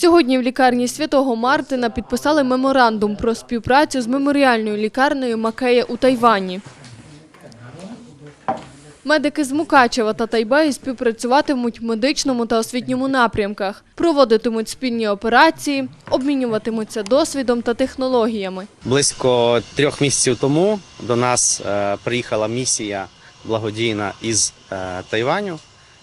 Сьогодні в лікарні Святого Мартина підписали меморандум про співпрацю з меморіальною лікарнею Макея у Тайвані. Медики з Мукачева та Тайбеї співпрацюватимуть в медичному та освітньому напрямках, проводитимуть спільні операції, обмінюватимуться досвідом та технологіями. Близько трьох місяців тому до нас е, приїхала місія благодійна із е, Тайваню.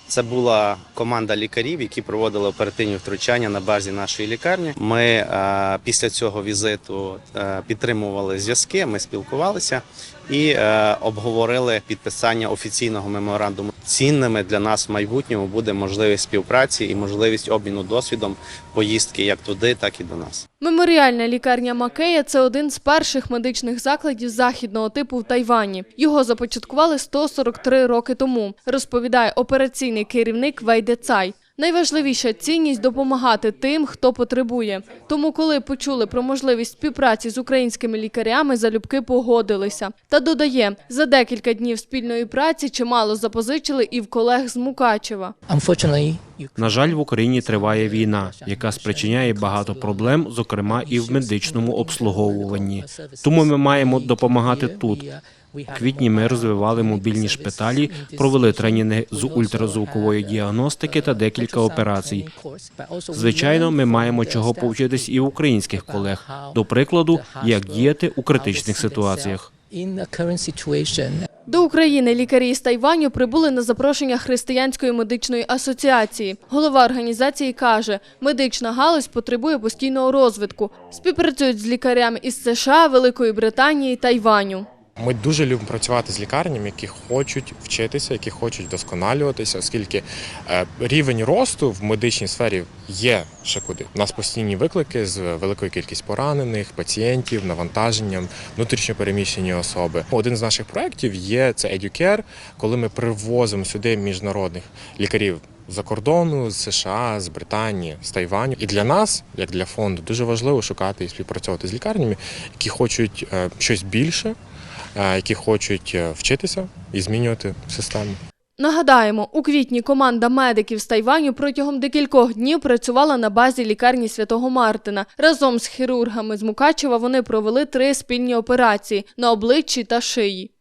Це була команда лікарів, які проводили оперативні втручання на базі нашої лікарні. Ми е, після цього візиту е, підтримували зв'язки. Ми спілкувалися і е, обговорили підписання офіційного меморандуму. Цінними для нас в майбутньому буде можливість співпраці і можливість обміну досвідом поїздки як туди, так і до нас. Меморіальна лікарня Макея це один з перших медичних закладів західного типу в Тайвані. Його започаткували 143 роки тому, розповідає операційний керівник Вейде Цай. Найважливіша цінність допомагати тим, хто потребує. Тому, коли почули про можливість співпраці з українськими лікарями, залюбки погодилися. Та додає, за декілька днів спільної праці чимало запозичили і в колег з Мукачева. На жаль, в Україні триває війна, яка спричиняє багато проблем, зокрема і в медичному обслуговуванні. Тому ми маємо допомагати тут. В квітні ми розвивали мобільні шпиталі, провели тренінги з ультразвукової діагностики та декілька операцій. Звичайно, ми маємо чого повчитись і в українських колег. До прикладу, як діяти у критичних ситуаціях. До України лікарі з Тайваню прибули на запрошення Християнської медичної асоціації. Голова організації каже, медична галузь потребує постійного розвитку. Співпрацюють з лікарями із США, Великої Британії, Тайваню. Ми дуже любимо працювати з лікарнями, які хочуть вчитися, які хочуть вдосконалюватися, оскільки е, рівень росту в медичній сфері є ще куди. У нас постійні виклики з великою кількістю поранених, пацієнтів, навантаженням, внутрішньопереміщені особи. Один з наших проєктів є це EduCare, коли ми привозимо сюди міжнародних лікарів. За кордону, з США, з Британії, з Тайваню. І для нас, як для фонду, дуже важливо шукати і співпрацьовувати з лікарнями, які хочуть е, щось більше, які хочуть е, вчитися і змінювати систему. Нагадаємо, у квітні команда медиків з Тайваню протягом декількох днів працювала на базі лікарні Святого Мартина. Разом з хірургами з Мукачева вони провели три спільні операції на обличчі та шиї.